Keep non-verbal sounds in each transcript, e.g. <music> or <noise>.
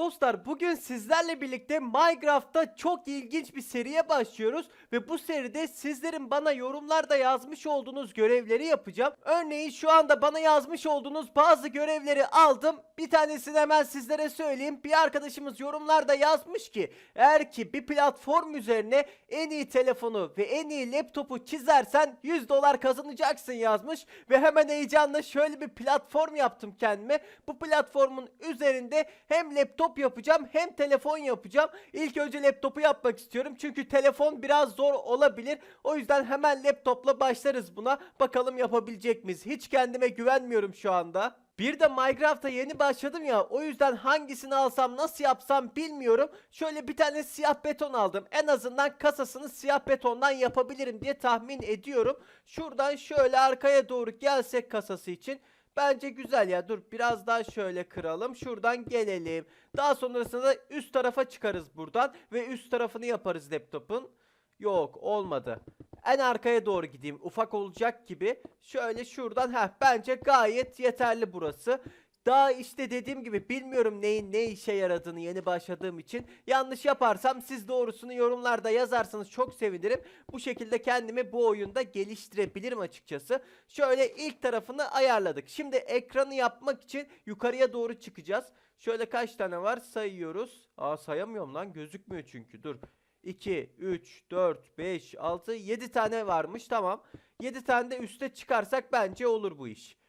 Dostlar bugün sizlerle birlikte Minecraft'ta çok ilginç bir seriye başlıyoruz ve bu seride sizlerin bana yorumlarda yazmış olduğunuz görevleri yapacağım. Örneğin şu anda bana yazmış olduğunuz bazı görevleri aldım. Bir tanesini hemen sizlere söyleyeyim. Bir arkadaşımız yorumlarda yazmış ki eğer ki bir platform üzerine en iyi telefonu ve en iyi laptopu çizersen 100 dolar kazanacaksın yazmış ve hemen heyecanla şöyle bir platform yaptım kendime. Bu platformun üzerinde hem laptop yapacağım hem telefon yapacağım. İlk önce laptopu yapmak istiyorum çünkü telefon biraz zor olabilir. O yüzden hemen laptopla başlarız buna. Bakalım yapabilecek miyiz? Hiç kendime güvenmiyorum şu anda. Bir de Minecraft'a yeni başladım ya o yüzden hangisini alsam nasıl yapsam bilmiyorum. Şöyle bir tane siyah beton aldım. En azından kasasını siyah betondan yapabilirim diye tahmin ediyorum. Şuradan şöyle arkaya doğru gelsek kasası için. Bence güzel ya. Dur biraz daha şöyle kıralım. Şuradan gelelim. Daha sonrasında da üst tarafa çıkarız buradan. Ve üst tarafını yaparız laptopun. Yok olmadı. En arkaya doğru gideyim. Ufak olacak gibi. Şöyle şuradan. Heh bence gayet yeterli burası. Daha işte dediğim gibi bilmiyorum neyin ne işe yaradığını yeni başladığım için. Yanlış yaparsam siz doğrusunu yorumlarda yazarsanız çok sevinirim. Bu şekilde kendimi bu oyunda geliştirebilirim açıkçası. Şöyle ilk tarafını ayarladık. Şimdi ekranı yapmak için yukarıya doğru çıkacağız. Şöyle kaç tane var sayıyoruz. Aa sayamıyorum lan gözükmüyor çünkü dur. 2, 3, 4, 5, 6, 7 tane varmış tamam. 7 tane de üste çıkarsak bence olur bu iş.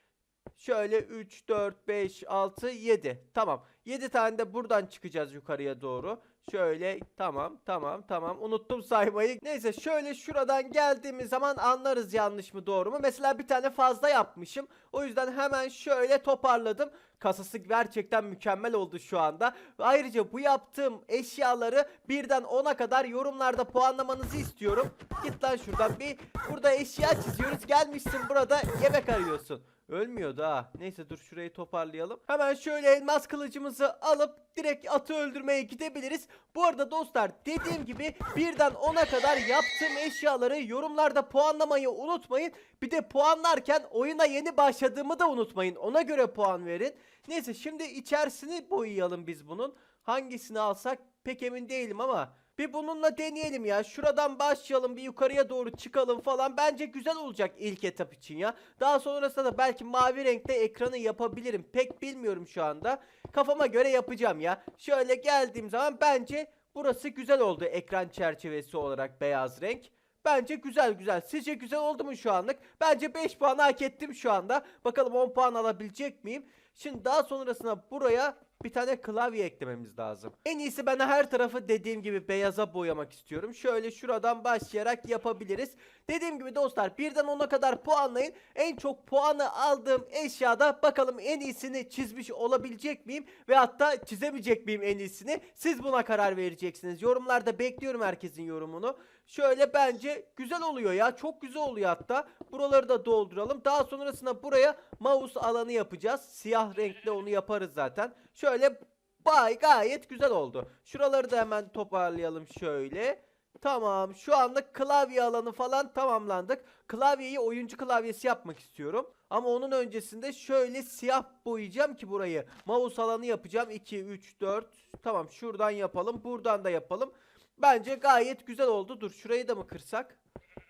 Şöyle 3, 4, 5, 6, 7. Tamam. 7 tane de buradan çıkacağız yukarıya doğru. Şöyle tamam tamam tamam unuttum saymayı. Neyse şöyle şuradan geldiğimiz zaman anlarız yanlış mı doğru mu. Mesela bir tane fazla yapmışım. O yüzden hemen şöyle toparladım. Kasası gerçekten mükemmel oldu şu anda. Ayrıca bu yaptığım eşyaları birden 10'a kadar yorumlarda puanlamanızı istiyorum. Git lan şuradan bir burada eşya çiziyoruz. Gelmişsin burada yemek arıyorsun. Ölmüyordu ha. Neyse dur şurayı toparlayalım. Hemen şöyle elmas kılıcımızı alıp direkt atı öldürmeye gidebiliriz. Bu arada dostlar dediğim gibi birden 10'a kadar yaptığım eşyaları yorumlarda puanlamayı unutmayın. Bir de puanlarken oyuna yeni başladığımı da unutmayın. Ona göre puan verin. Neyse şimdi içerisini boyayalım biz bunun. Hangisini alsak pek emin değilim ama bir bununla deneyelim ya. Şuradan başlayalım bir yukarıya doğru çıkalım falan. Bence güzel olacak ilk etap için ya. Daha sonrasında da belki mavi renkte ekranı yapabilirim. Pek bilmiyorum şu anda. Kafama göre yapacağım ya. Şöyle geldiğim zaman bence burası güzel oldu ekran çerçevesi olarak beyaz renk. Bence güzel güzel. Sizce güzel oldu mu şu anlık? Bence 5 puan hak ettim şu anda. Bakalım 10 puan alabilecek miyim? Şimdi daha sonrasında buraya bir tane klavye eklememiz lazım. En iyisi ben her tarafı dediğim gibi beyaza boyamak istiyorum. Şöyle şuradan başlayarak yapabiliriz. Dediğim gibi dostlar birden 10'a kadar puanlayın. En çok puanı aldığım eşyada bakalım en iyisini çizmiş olabilecek miyim? Ve hatta çizemeyecek miyim en iyisini? Siz buna karar vereceksiniz. Yorumlarda bekliyorum herkesin yorumunu. Şöyle bence güzel oluyor ya. Çok güzel oluyor hatta. Buraları da dolduralım. Daha sonrasında buraya mouse alanı yapacağız. Siyah renkli onu yaparız zaten. Şöyle bay gayet güzel oldu. Şuraları da hemen toparlayalım şöyle. Tamam şu anda klavye alanı falan tamamlandık. Klavyeyi oyuncu klavyesi yapmak istiyorum. Ama onun öncesinde şöyle siyah boyayacağım ki burayı. Mouse alanı yapacağım. 2, 3, 4. Tamam şuradan yapalım. Buradan da yapalım. Bence gayet güzel oldu. Dur şurayı da mı kırsak?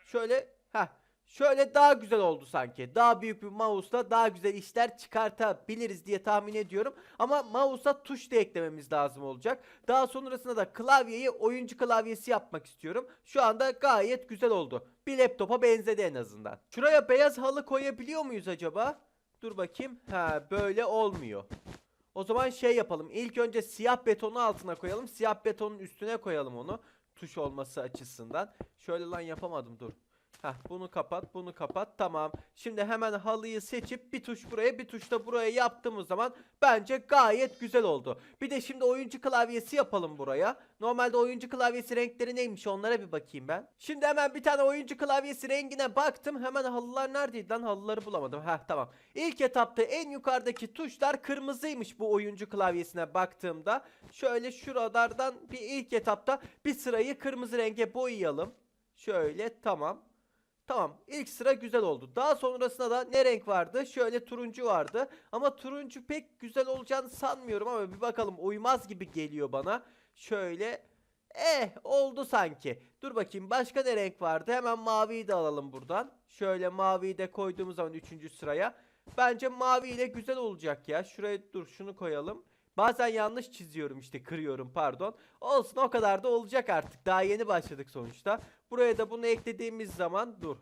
Şöyle ha Şöyle daha güzel oldu sanki. Daha büyük bir mouse'la daha güzel işler çıkartabiliriz diye tahmin ediyorum. Ama mouse'a tuş da eklememiz lazım olacak. Daha sonrasında da klavyeyi oyuncu klavyesi yapmak istiyorum. Şu anda gayet güzel oldu. Bir laptopa benzedi en azından. Şuraya beyaz halı koyabiliyor muyuz acaba? Dur bakayım. Ha böyle olmuyor. O zaman şey yapalım. İlk önce siyah betonu altına koyalım. Siyah betonun üstüne koyalım onu. Tuş olması açısından. Şöyle lan yapamadım dur. Heh, bunu kapat, bunu kapat. Tamam. Şimdi hemen halıyı seçip bir tuş buraya, bir tuş da buraya yaptığımız zaman bence gayet güzel oldu. Bir de şimdi oyuncu klavyesi yapalım buraya. Normalde oyuncu klavyesi renkleri neymiş onlara bir bakayım ben. Şimdi hemen bir tane oyuncu klavyesi rengine baktım. Hemen halılar neredeydi lan? Halıları bulamadım. Heh tamam. İlk etapta en yukarıdaki tuşlar kırmızıymış bu oyuncu klavyesine baktığımda. Şöyle şuralardan bir ilk etapta bir sırayı kırmızı renge boyayalım. Şöyle tamam. Tamam ilk sıra güzel oldu. Daha sonrasında da ne renk vardı? Şöyle turuncu vardı. Ama turuncu pek güzel olacağını sanmıyorum ama bir bakalım uymaz gibi geliyor bana. Şöyle eh oldu sanki. Dur bakayım başka ne renk vardı? Hemen maviyi de alalım buradan. Şöyle maviyi de koyduğumuz zaman 3. sıraya. Bence mavi ile güzel olacak ya. Şuraya dur şunu koyalım. Bazen yanlış çiziyorum işte kırıyorum pardon. Olsun o kadar da olacak artık. Daha yeni başladık sonuçta. Buraya da bunu eklediğimiz zaman dur.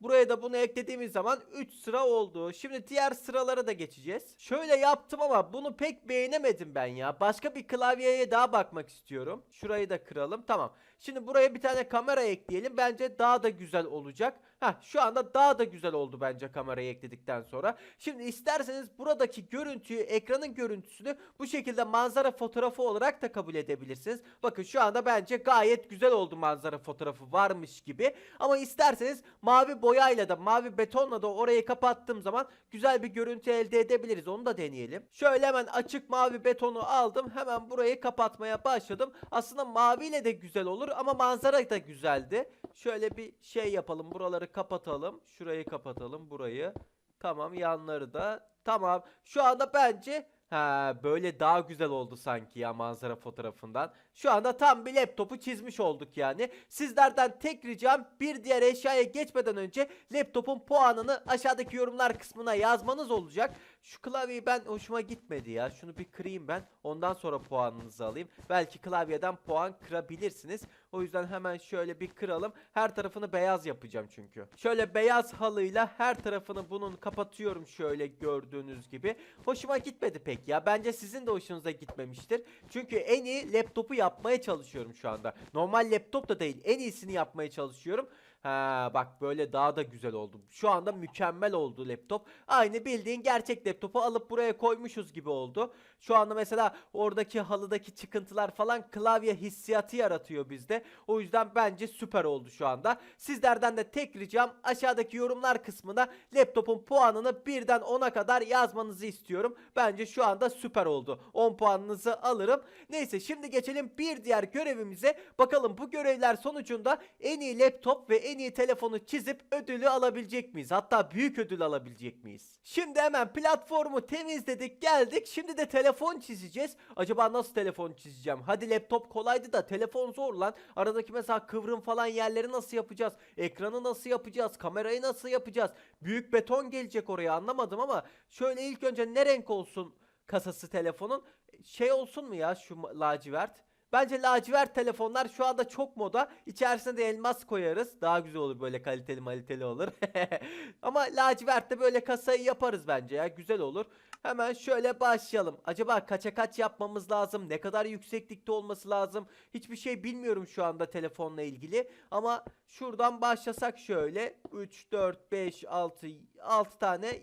Buraya da bunu eklediğimiz zaman 3 sıra oldu. Şimdi diğer sıralara da geçeceğiz. Şöyle yaptım ama bunu pek beğenemedim ben ya. Başka bir klavyeye daha bakmak istiyorum. Şurayı da kıralım. Tamam. Şimdi buraya bir tane kamera ekleyelim. Bence daha da güzel olacak. Heh, şu anda daha da güzel oldu bence kamerayı ekledikten sonra. Şimdi isterseniz buradaki görüntüyü, ekranın görüntüsünü bu şekilde manzara fotoğrafı olarak da kabul edebilirsiniz. Bakın şu anda bence gayet güzel oldu manzara fotoğrafı varmış gibi. Ama isterseniz mavi boyayla da mavi betonla da orayı kapattığım zaman güzel bir görüntü elde edebiliriz. Onu da deneyelim. Şöyle hemen açık mavi betonu aldım. Hemen burayı kapatmaya başladım. Aslında maviyle de güzel olur ama manzara da güzeldi. Şöyle bir şey yapalım. Buraları kapatalım. Şurayı kapatalım. Burayı. Tamam yanları da. Tamam. Şu anda bence Ha böyle daha güzel oldu sanki ya manzara fotoğrafından. Şu anda tam bir laptopu çizmiş olduk yani. Sizlerden tek ricam bir diğer eşyaya geçmeden önce laptopun puanını aşağıdaki yorumlar kısmına yazmanız olacak. Şu klavyeyi ben hoşuma gitmedi ya. Şunu bir kırayım ben. Ondan sonra puanınızı alayım. Belki klavyeden puan kırabilirsiniz. O yüzden hemen şöyle bir kıralım. Her tarafını beyaz yapacağım çünkü. Şöyle beyaz halıyla her tarafını bunun kapatıyorum şöyle gördüğünüz gibi. Hoşuma gitmedi pek ya. Bence sizin de hoşunuza gitmemiştir. Çünkü en iyi laptopu yapmaya çalışıyorum şu anda. Normal laptop da değil. En iyisini yapmaya çalışıyorum. Ha bak böyle daha da güzel oldu. Şu anda mükemmel oldu laptop. Aynı bildiğin gerçek laptopu alıp buraya koymuşuz gibi oldu. Şu anda mesela oradaki halıdaki çıkıntılar falan klavye hissiyatı yaratıyor bizde. O yüzden bence süper oldu şu anda. Sizlerden de tek ricam aşağıdaki yorumlar kısmına laptopun puanını birden 10'a kadar yazmanızı istiyorum. Bence şu anda süper oldu. 10 puanınızı alırım. Neyse şimdi geçelim bir diğer görevimize. Bakalım bu görevler sonucunda en iyi laptop ve en iyi telefonu çizip ödülü alabilecek miyiz? Hatta büyük ödül alabilecek miyiz? Şimdi hemen platformu temizledik geldik. Şimdi de telefon çizeceğiz. Acaba nasıl telefon çizeceğim? Hadi laptop kolaydı da telefon zor lan. Aradaki mesela kıvrım falan yerleri nasıl yapacağız? Ekranı nasıl yapacağız? Kamerayı nasıl yapacağız? Büyük beton gelecek oraya anlamadım ama şöyle ilk önce ne renk olsun kasası telefonun? Şey olsun mu ya şu lacivert? Bence lacivert telefonlar şu anda çok moda. İçerisine de elmas koyarız. Daha güzel olur böyle kaliteli maliteli olur. <laughs> Ama lacivertte böyle kasayı yaparız bence ya. Güzel olur. Hemen şöyle başlayalım. Acaba kaça kaç yapmamız lazım? Ne kadar yükseklikte olması lazım? Hiçbir şey bilmiyorum şu anda telefonla ilgili. Ama şuradan başlasak şöyle. 3, 4, 5, 6, 6 tane.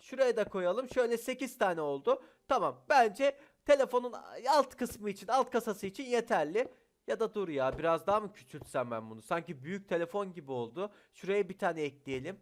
Şuraya da koyalım. Şöyle 8 tane oldu. Tamam. Bence telefonun alt kısmı için, alt kasası için yeterli. Ya da dur ya biraz daha mı küçültsem ben bunu? Sanki büyük telefon gibi oldu. Şuraya bir tane ekleyelim.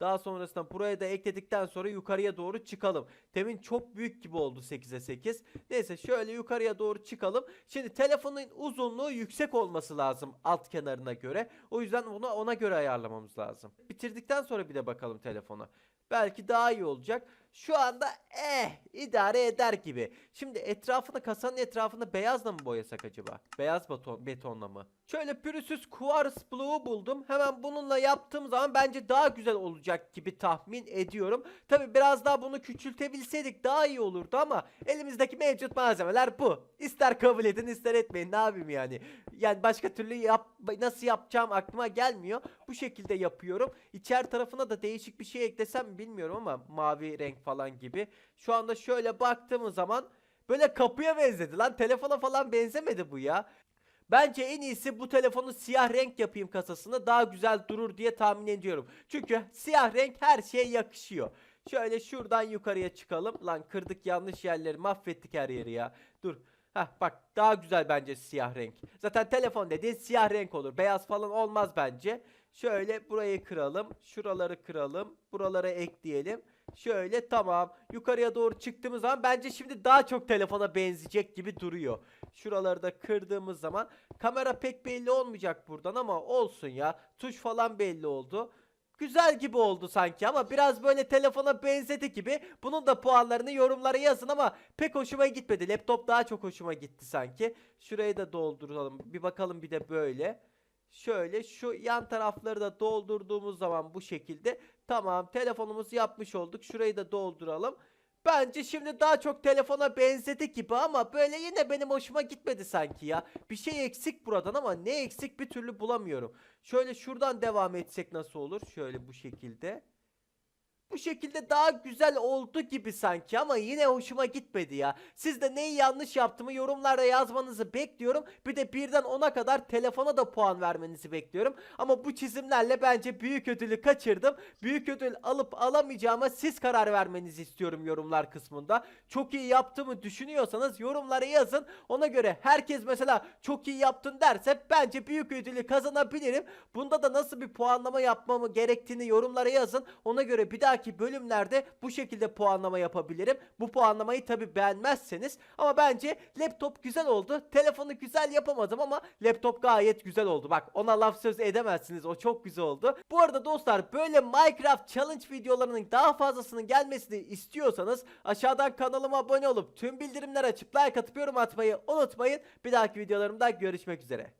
Daha sonrasında buraya da ekledikten sonra yukarıya doğru çıkalım. Temin çok büyük gibi oldu 8'e 8. Neyse şöyle yukarıya doğru çıkalım. Şimdi telefonun uzunluğu yüksek olması lazım alt kenarına göre. O yüzden onu ona göre ayarlamamız lazım. Bitirdikten sonra bir de bakalım telefona. Belki daha iyi olacak. Şu anda eh idare eder gibi. Şimdi etrafını kasanın etrafını beyazla mı boyasak acaba? Beyaz beton, betonla mı? Şöyle pürüzsüz Quartz Blue'u buldum. Hemen bununla yaptığım zaman bence daha güzel olacak gibi tahmin ediyorum. Tabi biraz daha bunu küçültebilseydik daha iyi olurdu ama elimizdeki mevcut malzemeler bu. İster kabul edin ister etmeyin ne yapayım yani. Yani başka türlü yap nasıl yapacağım aklıma gelmiyor. Bu şekilde yapıyorum. İçer tarafına da değişik bir şey eklesem mi bilmiyorum ama mavi renk falan gibi. Şu anda şöyle baktığımız zaman böyle kapıya benzedi lan. Telefona falan benzemedi bu ya. Bence en iyisi bu telefonu siyah renk yapayım kasasına daha güzel durur diye tahmin ediyorum. Çünkü siyah renk her şeye yakışıyor. Şöyle şuradan yukarıya çıkalım. Lan kırdık yanlış yerleri mahvettik her yeri ya. Dur. Heh bak daha güzel bence siyah renk. Zaten telefon dediğin siyah renk olur. Beyaz falan olmaz bence. Şöyle burayı kıralım. Şuraları kıralım. Buralara ekleyelim. Şöyle tamam. Yukarıya doğru çıktığımız zaman bence şimdi daha çok telefona benzeyecek gibi duruyor. Şuraları da kırdığımız zaman kamera pek belli olmayacak buradan ama olsun ya. Tuş falan belli oldu. Güzel gibi oldu sanki ama biraz böyle telefona benzedi gibi. Bunun da puanlarını yorumlara yazın ama pek hoşuma gitmedi. Laptop daha çok hoşuma gitti sanki. Şurayı da dolduralım. Bir bakalım bir de böyle. Şöyle şu yan tarafları da doldurduğumuz zaman bu şekilde. Tamam telefonumuzu yapmış olduk. Şurayı da dolduralım. Bence şimdi daha çok telefona benzedi gibi ama böyle yine benim hoşuma gitmedi sanki ya. Bir şey eksik buradan ama ne eksik bir türlü bulamıyorum. Şöyle şuradan devam etsek nasıl olur? Şöyle bu şekilde. Bu şekilde daha güzel oldu gibi sanki ama yine hoşuma gitmedi ya. Siz de neyi yanlış yaptığımı yorumlarda yazmanızı bekliyorum. Bir de birden 10'a kadar telefona da puan vermenizi bekliyorum. Ama bu çizimlerle bence büyük ödülü kaçırdım. Büyük ödül alıp alamayacağıma siz karar vermenizi istiyorum yorumlar kısmında. Çok iyi yaptığımı düşünüyorsanız yorumlara yazın. Ona göre herkes mesela çok iyi yaptın derse bence büyük ödülü kazanabilirim. Bunda da nasıl bir puanlama yapmamı gerektiğini yorumlara yazın. Ona göre bir dahaki bölümlerde bu şekilde puanlama yapabilirim. Bu puanlamayı tabi beğenmezseniz ama bence laptop güzel oldu. Telefonu güzel yapamadım ama laptop gayet güzel oldu. Bak ona laf söz edemezsiniz. O çok güzel oldu. Bu arada dostlar böyle Minecraft challenge videolarının daha fazlasının gelmesini istiyorsanız aşağıdan kanalıma abone olup tüm bildirimler açıp like atıp yorum atmayı unutmayın. Bir dahaki videolarımda görüşmek üzere.